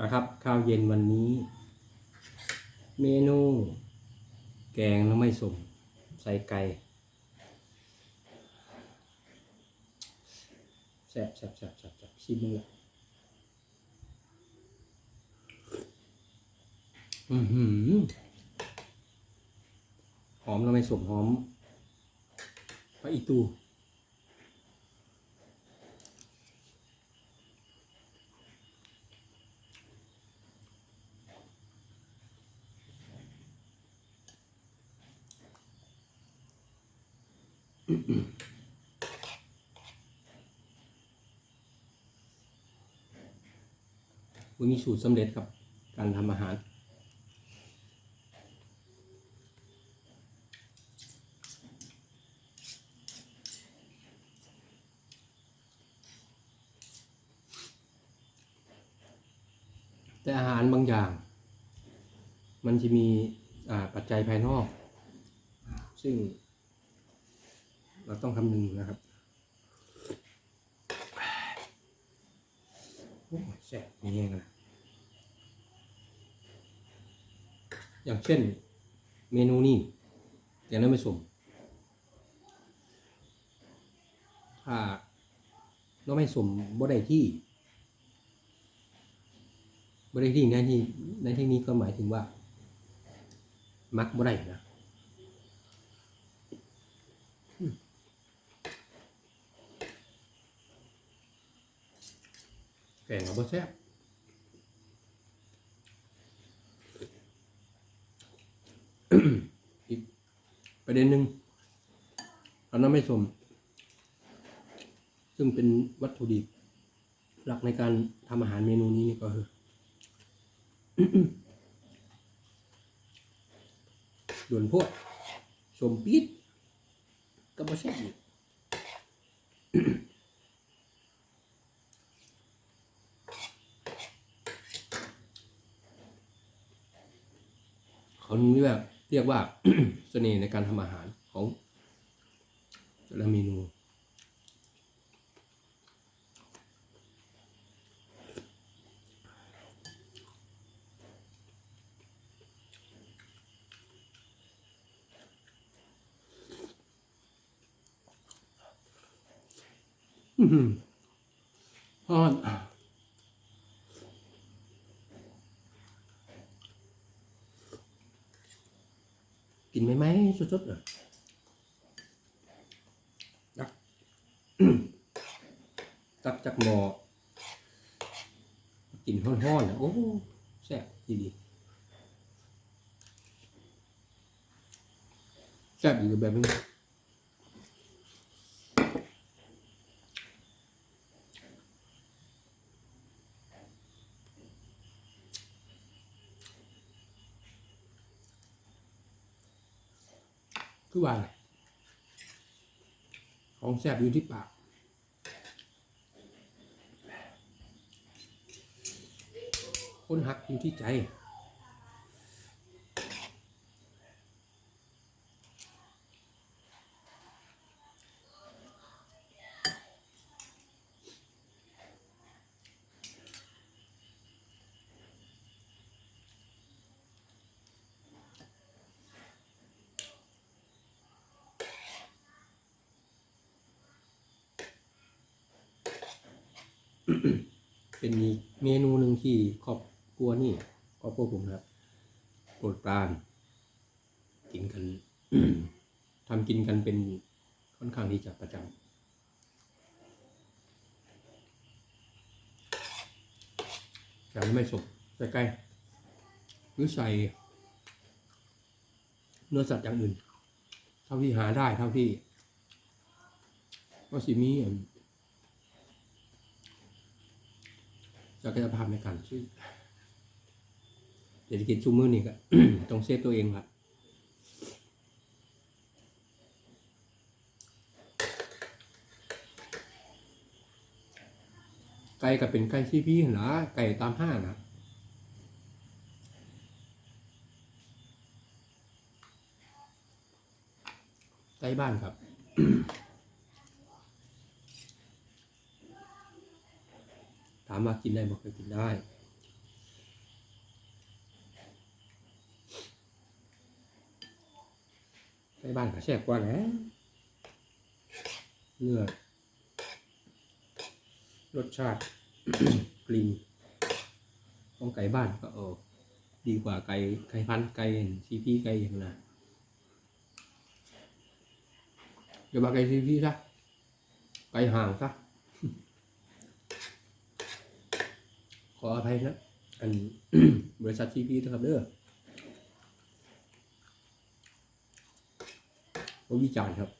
นะครับข้าวเย็นวันนี้ เมนู แกงน้ำไม่สมใส่ไก่แซ่บแซ่บแซ่บแซ่บแซ่บชิมมึงละอือหือหอมน้ำไม่สมหอมพระอีตู มันมีสูตรสำเร็จครับ การทำอาหารแต่อาหารบางอย่าง มันจะมีปัจจัยภายนอก ซึ่ง เราต้องคำนึงนะครับโอ้ยแซ่บนี่เองนะอย่างเช่นเมนูนี้แต่นั้นไม่สมถ้าเราไม่สมบ่ได้ที่บ่ได้ที่ในที่ในที่นี้ก็หมายถึงว่า มักบ่ได้นะ แกงเอาบ่แซ่บอีกประเด็นหนึ่งเราน้ำไม่สม ซึ่งเป็นวัตถุดิบ หลักในการทำอาหารเมนูนี้นี่ก็คือด่วนพวกสมปี๊ดก็บ่แซ่บอีก เขาเรียกว่าเรียกว่าเสน่ห์ในการทำอาหารของแต่ละเมนูอื้อหือทอดกินไหมไหม สดๆอะตักตักจากหม้อกินห้อนๆอะโอ้แซ่บดีดีแซ่บอยู่แบบนี้ คือว่าอะไรของแซ่บอยู่ที่ปากคนหักอยู่ที่ใจ เป็นอีกเมนูหนึ่งที่ครอบครัวนี่ครอบครัวผมนะครับโปรดปรานกินกันทำกินกันเป็นค่อนข้างที่จะประจำแต่ไม่สมใส่ไก่หรือใส่เนื้อสัตว์อย่างอื่น เท่าที่หาได้เท่าที่ก็สิมีอัน ศักยภาพในการซื้อเศรษฐกิจชุมมือนี่ก็ต้องเซฟตัวเองครับไก่ก็เป็นไก่ซีพีนะไก่ตามห้างนะไก่บ้านครับามว่ากินได้บอกก็กินได้ในบ้านก็แซ่บกว่าแล้วเนื้อรสชาติกลิ่นของไก่บ้านก็เออดีกว่าไก่ไก่พันธ์ไก่ซีพีไก่อย่างนั้นอย่ามาไก่ซีพีซะไก่ห่างซะ ออภัยนะ อันบริษัทซีพีนะครับเด้อผมวิจารณ์ครับ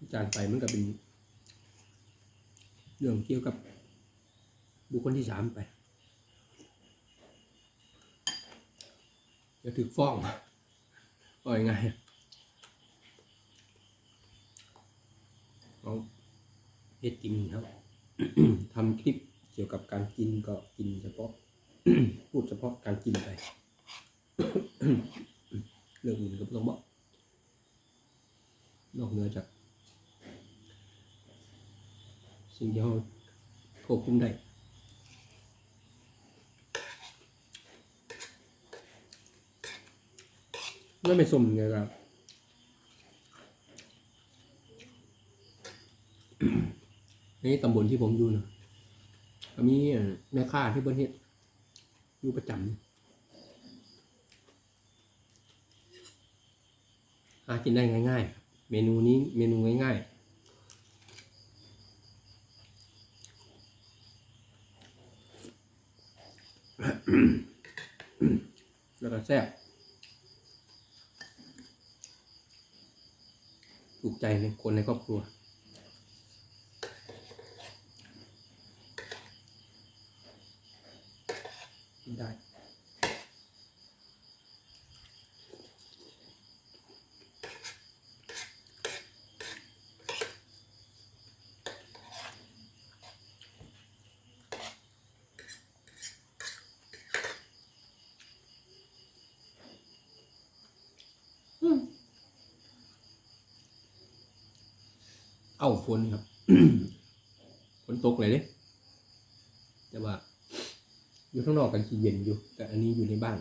วิจารณ์ไปมันก็เป็น เรื่องเกี่ยวกับบุคคลที่สามไป จะถึกฟ้องว่ายังไงเอา เฮ็ดจริงครับทำคลิปเกี่ยวกับการกินก็กินเฉพาะ พูดเฉพาะการกินไปเรื่องอื่นก็ไม่ต้องบอกนอกเหนือจาก สิ่งที่เราควบคุมได้นั่นไม่สมไงครับ ในตำบลที่ผมอยู่นะก็มีแม่ค้าที่เบิ้นเฮ็ดอยู่ประจำหากินได้ง่าย ๆ เมนูนี้เมนูง่ายๆแล้วก็แซ่บถูกใจในคนในครอบครัว ได้ เอ้าฝนครับฝนตกเลยเด้แต่ว่า อยู่ข้างนอกกันที่เย็นอยู่ แต่อันนี้อยู่ในบ้าน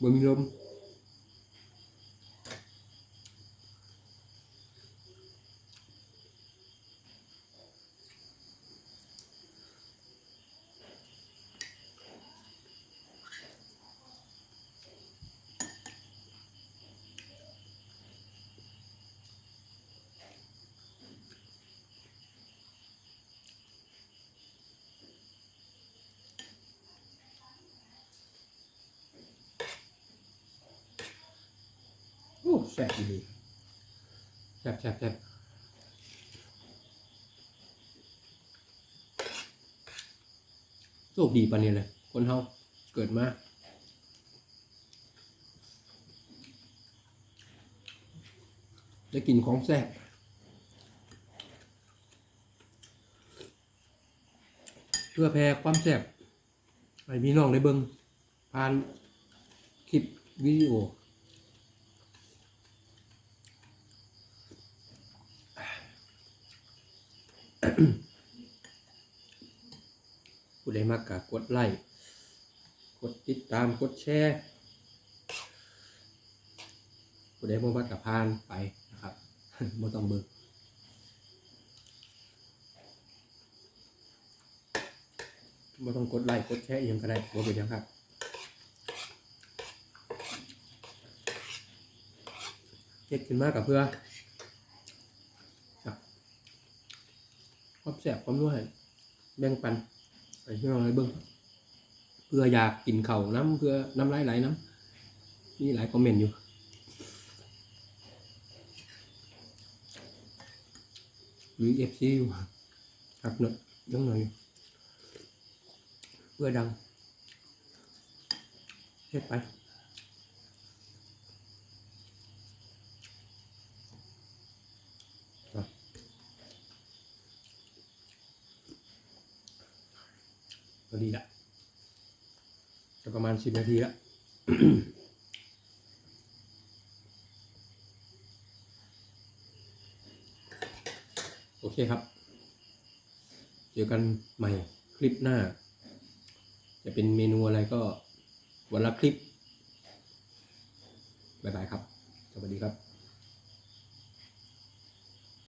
บ่มีลม แซ่บดีแซ่บแซ่บแซ่บโชคดีปานนี้เลย คนเฮาเกิดมาได้กินของแซ่บเพื่อแพร่ความแซ่บให้พี่น้องได้เบิ่งผ่านคลิปวิดีโอ ผู้ใดมากกกดไลค์กดติดตามกดแชร์ผู้ใดบ่มากกับพานไปนะครับบ่ต้องเบิกบ่ต้องกดไลค์กดแชร์ยังก็ได้บ่เป็นยังครับเฮ็ดขึ้นมากับเพื่อครับ ความแสบความรู้ให้แบ่งปันไปพี่น้องเลยเบิ้งเพื่ออยากกินเข่าน้ำเพื่อน้ำลายไหลน้ำมีหลายคอมเมนต์อยู่หรือเอฟซีอยู่หักหน่อยยังหน่อยเพื่อดังเฮ็ดไป ก็ดีละจะประมาณสิบนาทีละโอเคครับ เจอกันใหม่คลิปหน้า จะเป็นเมนูอะไรก็วันละคลิป บ๊ายบายครับ สวัสดีครับ